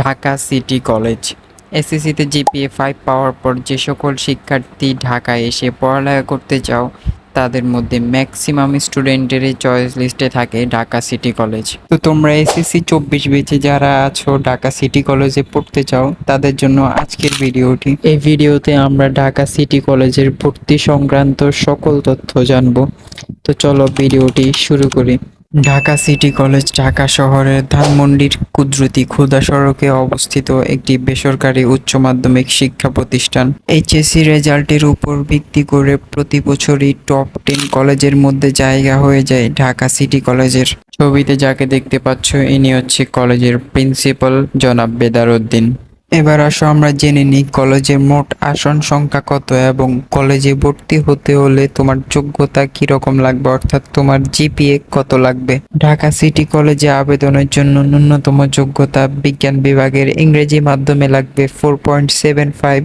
Dhaka city college. এসএসসিতে GPA five পাওয়ার পর যে সকল শিক্ষার্থী ঢাকায় এসে পড়ালেখা করতে চাও, তাদের মধ্যে ম্যাক্সিমাম স্টুডেন্টের চয়েস লিস্টে থাকে ঢাকা সিটি কলেজ। তো তোমরা এসএসসি চব্বিশ বেচে যারা আছো ঢাকা সিটি কলেজে পড়তে চাও, তাদের জন্য আজকের ভিডিওটি। এই ভিডিওতে আমরা ঢাকা সিটি কলেজের ভর্তি সংক্রান্ত সকল তথ্য জানব। তো চলো ভিডিওটি শুরু করি। ঢাকা সিটি কলেজ, ঢাকা শহরের ধানমন্ডির কুদরতি ক্ষুদা সড়কে অবস্থিত একটি বেসরকারি উচ্চ মাধ্যমিক শিক্ষা প্রতিষ্ঠান। এইচএসসি রেজাল্টের উপর ভিত্তি করে প্রতি বছরই টপ টেন কলেজের মধ্যে জায়গা হয়ে যায় ঢাকা সিটি কলেজের। ছবিতে যাকে দেখতে পাচ্ছ, ইনি হচ্ছে কলেজের প্রিন্সিপাল জনাব বেদার উদ্দিন। এবার আসো, আমরা জেনে নিই কলেজের মোট আসন সংখ্যা কত এবং কলেজে ভর্তি হতে হলে তোমার যোগ্যতা কি রকম লাগবে, অর্থাৎ তোমার জিপিএ কত লাগবে? ঢাকা সিটি কলেজে আবেদনের জন্য ন্যূনতম যোগ্যতা বিজ্ঞান বিভাগের ইংরেজি মাধ্যমে লাগবে ফোর পয়েন্ট সেভেন ফাইভ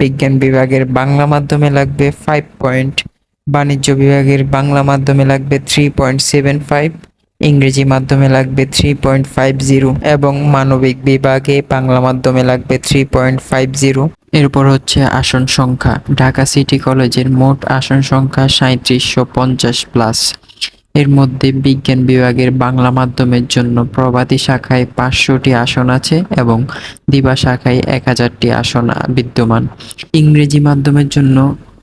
বিজ্ঞান বিভাগের বাংলা মাধ্যমে লাগবে ফাইভ পয়েন্ট বাণিজ্য বিভাগের বাংলা মাধ্যমে লাগবে থ্রি পয়েন্ট সেভেন ফাইভ ইংরেজি মাধ্যমে লাগবে থ্রি পয়েন্ট ফাইভ জিরো এবং মানবিক বিভাগে বাংলা মাধ্যমে লাগবে থ্রি পয়েন্ট ফাইভ জিরো এরপর হচ্ছে আসন সংখ্যা। ঢাকা সিটি কলেজের মোট আসন সংখ্যা সাঁত্রিশশো পঞ্চাশ প্লাস। এর মধ্যে বিজ্ঞান বিভাগের বাংলা মাধ্যমের জন্য প্রবাদী শাখায় পাঁচশোটি আসন আছে এবং দিবা শাখায় এক হাজারটি আসন বিদ্যমান। ইংরেজি মাধ্যমের জন্য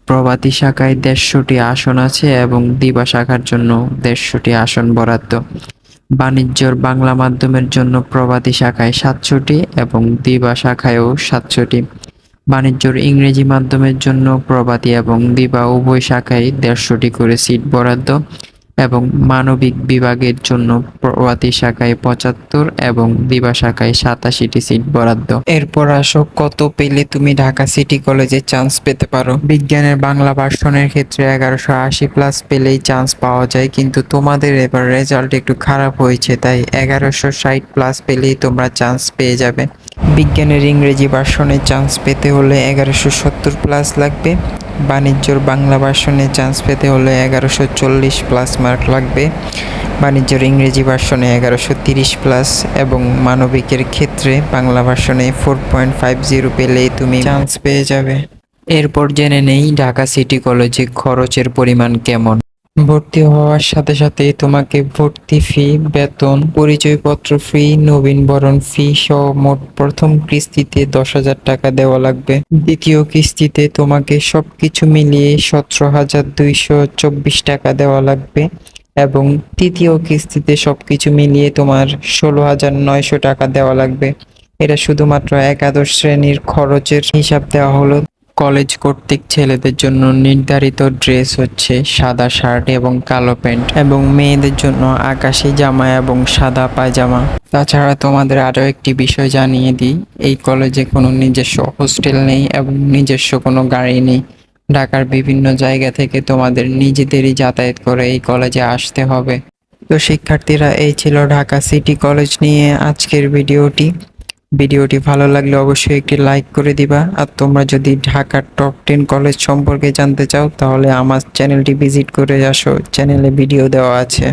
প্রবাদী শাখায় দেড়শোটি আসন আছে এবং দিবা শাখার জন্য দেড়শোটি আসন বরাদ্দ। বাণিজ্যর বাংলা মাধ্যমের জন্য প্রবাদী শাখায় সাতশোটি এবং দিবা শাখায়ও সাতশোটি। বাণিজ্যর ইংরেজি মাধ্যমের জন্য প্রবাদী এবং দিবা উভয় শাখায় দেড়শোটি করে সিট বরাদ্দ। এবং মানবিক বিভাগের জন্য প্রবাদী শাখায় পঁচাত্তর এবং দিবা শাখায় সাতাশিটি সিট বরাদ্দ। এরপর আসো, কত পেলে তুমি ঢাকা সিটি কলেজে চান্স পেতে পারো? বিজ্ঞানের বাংলা ভার্সনের ক্ষেত্রে এগারোশো আশি প্লাস পেলেই চান্স পাওয়া যায়, কিন্তু তোমাদের এবার রেজাল্ট একটু খারাপ হয়েছে, তাই এগারোশো ষাট প্লাস পেলেই তোমরা চান্স পেয়ে যাবে। বিজ্ঞানের ইংরেজি ভার্সনে চান্স পেতে হলে এগারোশো সত্তর প্লাস লাগবে। বাণিজ্যর বাংলা ভার্সনে চান্স পেতে হলে এগারোশো চল্লিশ প্লাস মার্ক লাগবে। বাণিজ্যর ইংরেজি ভার্সনে এগারোশো তিরিশ প্লাস এবং মানবিকের ক্ষেত্রে বাংলা ভার্সনে ফোর পয়েন্ট ফাইভ জিরো পেলেই তুমি চান্স পেয়ে যাবে। এরপর জেনে নেই ঢাকা সিটি কলেজে খরচের পরিমাণ কেমন। ভর্তি হওয়ার সাথে সাথে তোমাকে ভর্তি ফি, বেতন, পরিচয়পত্র ফি নবীনবরণ ফি সহ মোট প্রথম কিস্তিতে দশ হাজার টাকা দেওয়া লাগবে। দ্বিতীয় কিস্তিতে তোমাকে সবকিছু মিলিয়ে সতেরো হাজার দুইশো চব্বিশ টাকা দেওয়া লাগবে এবং তৃতীয় কিস্তিতে সবকিছু মিলিয়ে তোমার ষোলো হাজার নয়শো টাকা দেওয়া লাগবে। এটা শুধুমাত্র একাদশ শ্রেণির খরচের হিসাব দেওয়া হলো। কলেজ কর্তৃক ছেলেদের জন্য নির্ধারিত ড্রেস হচ্ছে সাদা শার্ট এবং কালো প্যান্ট এবং মেয়েদের জন্য আকাশি জামা এবং সাদা পায়জামা। তাছাড়া তোমাদের আরও একটি বিষয় জানিয়ে দিই, এই কলেজে কোনো নিজস্ব হোস্টেল নেই এবং নিজস্ব কোনো গাড়ি নেই। ঢাকার বিভিন্ন জায়গা থেকে তোমাদের নিজেদেরই যাতায়াত করে এই কলেজে আসতে হবে। তো শিক্ষার্থীরা, এই ছিল ঢাকা সিটি কলেজ নিয়ে আজকের ভিডিওটি। ভিডিওটি ভালো লাগলে অবশ্যই একটি লাইক করে দিবা। আর তোমরা যদি ঢাকার টপ টেন কলেজ সম্পর্কে জানতে চাও, তাহলে আমার চ্যানেলটি ভিজিট করে আসো। চ্যানেলে ভিডিও দেওয়া আছে।